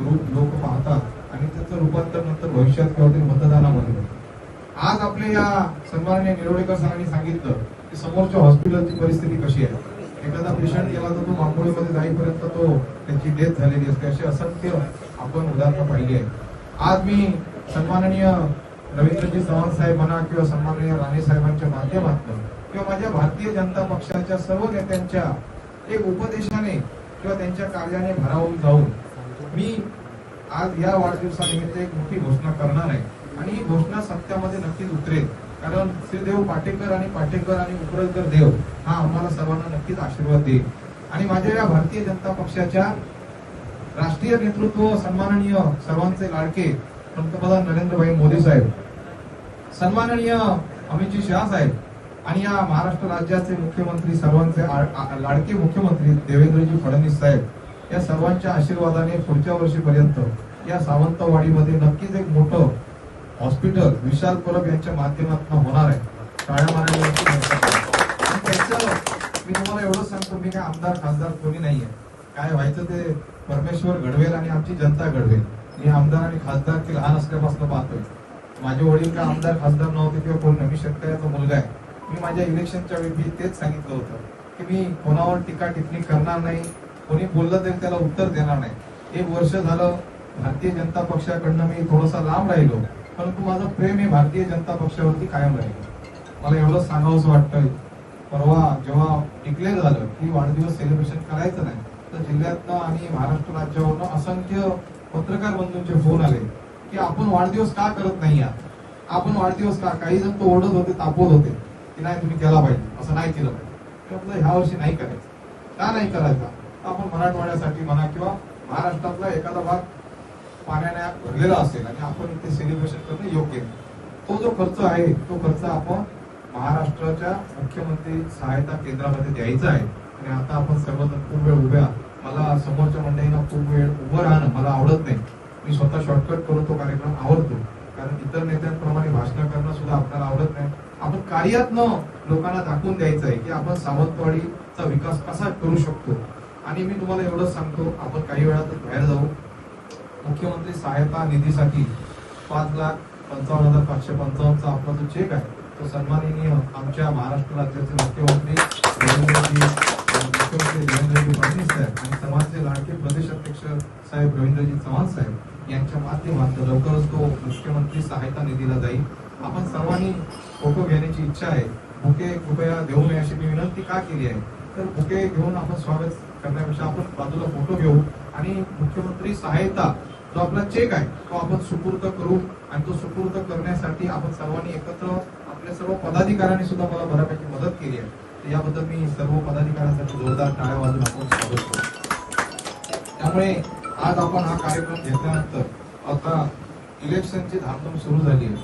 रूप लोक पाहतात आणि त्याचं रूपांतर नंतर भविष्यात किंवा ते मतदानामध्ये आज आपल्या या सन्माननीय निरोडेकर सरांनी सांगितलं की समोरच्या हॉस्पिटलची परिस्थिती कशी आहे. एखादा पेशंट गेला तर तो मांगोळीमध्ये जाईपर्यंत तो त्याची डेथ झालेली असते. असे असंख्य आपण उदाहरणं पाहिली आहे आज मी सन्माननीय रवींद्रजी चव्हाण साहेब म्हणा किंवा सन्माननीय राणे साहेबांच्या माध्यमातून किंवा माझ्या भारतीय जनता पक्षाच्या सर्व नेत्यांच्या एक उपदेशाने किंवा त्यांच्या कार्याने भरावून जाऊन मी आज या वाढदिवसानिमित्त एक मोठी घोषणा करणार आहे. आणि ही घोषणा सत्यामध्ये नक्कीच उतरेल. कारण श्रीदेव पाटेकर आणि पाटेकर आणि उपरकर देव हा आम्हाला सर्वांना नक्कीच आशीर्वाद देईल. आणि माझ्या या भारतीय जनता पक्षाच्या राष्ट्रीय नेतृत्व सन्माननीय सर्वांचे लाडके पंतप्रधान नरेंद्रभाई मोदी साहेब सन्माननीय अमितजी शहा साहेब आणि या महाराष्ट्र राज्याचे मुख्यमंत्री सर्वांचे लाडके मुख्यमंत्री देवेंद्रजी फडणवीस साहेब या सर्वांच्या आशीर्वादाने पुढच्या वर्षीपर्यंत या सावंतवाडीमध्ये नक्कीच एक मोठं हॉस्पिटल विशाल परब यांच्या माध्यमातून होणार आहे. शाळा मी तुम्हाला एवढंच सांगतो मी काय आमदार खासदार कोणी नाहीये. काय व्हायचं ते परमेश्वर घडवेल आणि आमची जनता घडवेल. मी आमदार आणि खासदार की लहान असल्यापासून पाहतोय. माझे वडील का आमदार खासदार नव्हते किंवा कोण नाही. मी शेतकऱ्याचा मुलगा आहे. मी माझ्या इलेक्शनच्या वेळी तेच सांगितलं होतं की मी कोणावर टीका टिप्पणी करणार नाही. कोणी बोललं तरी त्याला उत्तर देणार नाही. एक वर्ष झालं भारतीय जनता पक्षाकडनं मी थोडासा लांब राहिलो परंतु माझं प्रेम हे भारतीय जनता पक्षावरती कायम राहिलं. मला एवढं सांगावंसं वाटतंय. परवा जेव्हा डिक्लेअर झालं की वाढदिवस सेलिब्रेशन करायचं नाही तर जिल्ह्यातनं आणि महाराष्ट्र राज्यावरनं असंख्य पत्रकार बंधूंचे फोन आले की आपण वाढदिवस का करत नाही आहात आपण वाढदिवस का? काही जण तो ओढत होते तापवत होते की नाही तुम्ही केला पाहिजे. असं नाही केलं पाहिजे. ह्या वर्षी नाही करायचं. का नाही करायचा? आपण मराठवाड्यासाठी म्हणा किंवा महाराष्ट्रातला एखादा भाग पाण्याने भरलेला असेल आणि आपण ते सेलिब्रेशन करणं योग्य तो जो खर्च आहे तो खर्च आपण महाराष्ट्राच्या मुख्यमंत्री सहायता केंद्रामध्ये द्यायचा आहे. आणि आता आपण सर्वजण खूप वेळ उभ्या मला समोरच्या मंडळींना खूप वेळ उभं राहणं मला आवडत नाही. मी स्वतः शॉर्टकट करून तो कार्यक्रम आवडतो. कारण इतर नेत्यांप्रमाणे भाषण करणं सुद्धा आपल्याला आवडत नाही. आपण कार्यातनं लोकांना दाखवून द्यायचं आहे की आपण सावंतवाडीचा विकास कसा करू शकतो. आणि मी तुम्हाला एवढंच सांगतो आपण काही वेळातच बाहेर जाऊ. मुख्यमंत्री सहायता निधीसाठी पाच लाख पंचावन्न हजार पाचशे पंचावन्नचा आपला जो चेक आहे तो सन्माननीय आमच्या महाराष्ट्र राज्याचे मुख्यमंत्री मुख्यमंत्री देवेंद्रजी फडणवीस साहेब आणि समाजचे लाडके प्रदेश अध्यक्ष साहेब रवींद्रजी चव्हाण साहेब यांच्या माध्यमातून लवकरच तो मुख्यमंत्री सहायता निधीला जाईल. आपण सर्वांनी फोटो घेण्याची इच्छा आहे. बुके कृपया देऊ नये अशी मी विनंती का केली आहे? तर बुके घेऊन आपण स्वागत करण्यापेक्षा आपण बाजूला फोटो घेऊ. आणि मुख्यमंत्री सहायता जो आपला चेक आहे तो आपण सुपूर्द करू. आणि तो सुपूर्द करण्यासाठी आपण सर्वांनी एकत्र आपल्या सर्व पदाधिकाऱ्यांनी सुद्धा मला बऱ्यापैकी मदत केली आहे. याबद्दल मी सर्व पदाधिकाऱ्यांसाठी जोरदार टाळ्या वाजून आपण स्वागत करतो. त्यामुळे आज आपण हा कार्यक्रम घेतल्यानंतर आता इलेक्शनची धामधूम सुरू झाली आहे.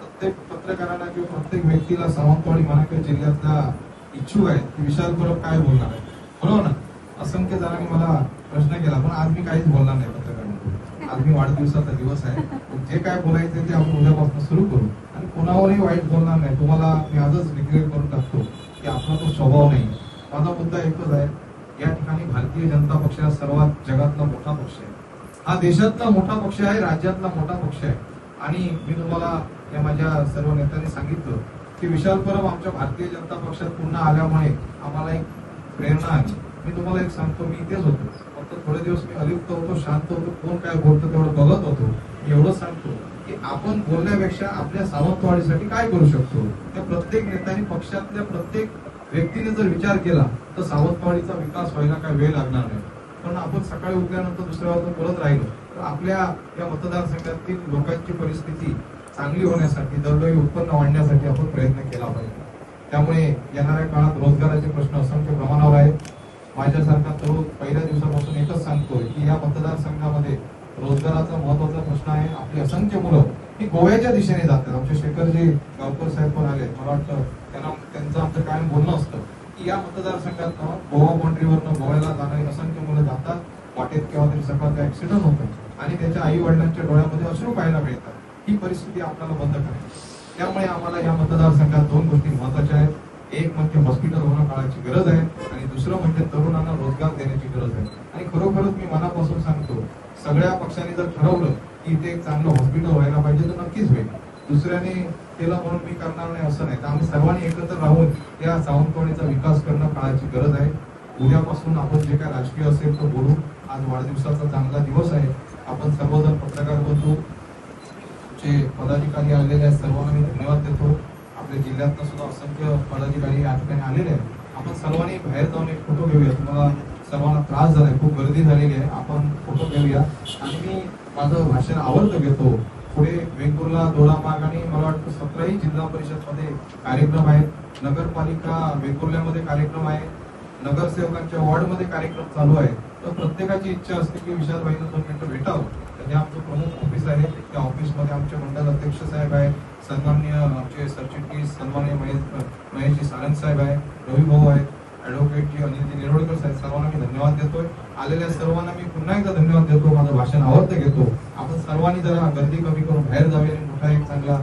प्रत्येक पत्रकारांना किंवा प्रत्येक व्यक्तीला सावंतवाडी म्हणा जिल्ह्यातला इच्छुक आहेत विशाल परब काय बोलणार आहे बरोबर ना? असंख्य जणांनी मला प्रश्न केला पण आज मी काहीच बोलणार नाही पत्रकारांना. आज मी वाढदिवसाचा दिवस आहे. जे काय बोलायचं ते आपण उद्यापासून सुरू करू. आणि कोणावरही वाईट बोलणार नाही. तुम्हाला मी आजच डिक्लेअर करून टाकतो की आपला तो स्वभाव नाही. माझा मुद्दा एकच आहे. या ठिकाणी भारतीय जनता पक्ष हा सर्वात जगातला मोठा पक्ष आहे. हा देशातला मोठा पक्ष आहे राज्यातला मोठा पक्ष आहे. आणि मी तुम्हाला या माझ्या सर्व नेत्यांनी सांगितलं की विशाल परब आमच्या भारतीय जनता पक्षात पुन्हा आल्यामुळे आम्हाला एक प्रेरणा आली. मी तुम्हाला एक सांगतो मी इथेच होतो. फक्त थोडे दिवस मी अलिप्त होतो शांत होतो. कोण काय बोलतो तेवढं बघत होतो. मी सांगतो की आपण बोलण्यापेक्षा आपल्या सावंतवाडीसाठी काय करू शकतो? त्या प्रत्येक नेत्याने पक्षातल्या प्रत्येक व्यक्तीने जर विचार केला तर सावंतवाडीचा विकास व्हायला काय वेळ लागणार नाही. पण आपण सकाळी उठल्यानंतर दुसऱ्या वाजून बोलत राहिलो तर आपल्या या मतदारसंघातील लोकांची परिस्थिती चांगली होण्यासाठी दरडोई उत्पन्न वाढण्यासाठी आपण प्रयत्न केला पाहिजे. त्यामुळे येणाऱ्या काळात रोजगाराचे प्रश्न असंख्य प्रमाणावर आहेत. माझ्यासारखा तरुण पहिल्या दिवसापासून एकच सांगतोय की या मतदारसंघामध्ये रोजगाराचा महत्त्वाचा प्रश्न आहे. आपली असंख्य मुलं ही गोव्याच्या दिशेने जातात. आमचे शेखरजी गावकर साहेब पण आले. मला वाटतं त्यांना त्यांचं आमचं कायम बोलणं असतं की या मतदारसंघात गोवा बाउंड्रीवरनं गोव्याला जाणारी असंख्य मुलं जातात. वाटेत केव्हा तरी सकाळचा ऍक्सिडेंट होतो आणि त्याच्या आई वडिलांच्या डोळ्यामध्ये अश्रू पाहायला मिळतात. ही परिस्थिती आपल्याला बंद करायची. त्यामुळे आम्हाला या मतदारसंघात दोन गोष्टी महत्त्वाच्या आहेत. एक म्हणजे हॉस्पिटल होणं काळाची गरज आहे आणि दुसरं म्हणजे तरुणांना रोजगार देण्याची गरज आहे. आणि खरोखरच मी मनापासून सांगतो सगळ्या पक्षांनी जर ठरवलं की इथे एक चांगलं हॉस्पिटल व्हायला पाहिजे तर नक्कीच होईल. दुसऱ्याने केलं म्हणून मी करणार नाही असं नाही. तर आम्ही सर्वांनी एकत्र राहून या सावंतवाडीचा विकास करणं काळाची गरज आहे. उद्यापासून आपण जे काय राजकीय असेल तो बोलू. आज वाढदिवसाचा चांगला दिवस आहे. आपण सर्वजण पत्रकार बंधू जे पदाधिकारी आलेले आहेत सर्वांना मी धन्यवाद देतो. जिल्ह्यातनं सुद्धा असंख्य पदाधिकारी या ठिकाणी आलेले आहेत. आपण सर्वांनी बाहेर जाऊन एक फोटो घेऊया. तुम्हाला सर्वांना त्रास झालाय खूप गर्दी झालेली आहे. आपण फोटो घेऊया. आणि मी माझं भाषण आवडतं घेतो. पुढे वेंगुर्ला दोडामार्ग आणि मला वाटतं सतराही जिल्हा परिषदमध्ये कार्यक्रम आहेत. नगरपालिका वेंगुर्ल्यामध्ये कार्यक्रम आहे. नगरसेवकांच्या वॉर्डमध्ये कार्यक्रम चालू आहे तर प्रत्येकाची इच्छा असते की विशालबाईंना दोन मिनिटं भेटावं. तर हे आमचं प्रमुख ऑफिस त्या ऑफिसमध्ये आमचे मंडल अध्यक्ष साहेब आहे सन्माननीय आमचे सरचिटणीस सन्माननीय महेश महेशजी सारंग साहेब आहे रवी भाऊ आहेत. ॲडव्होकेट जी अनिलजी निरोडकर साहेब सर्वांना मी धन्यवाद देतोय. आलेल्या सर्वांना मी पुन्हा एकदा धन्यवाद देतो. माझं भाषण आवडतं घेतो. आपण सर्वांनी जरा गर्दी कमी करून बाहेर जावे आणि मोठा एक चांगला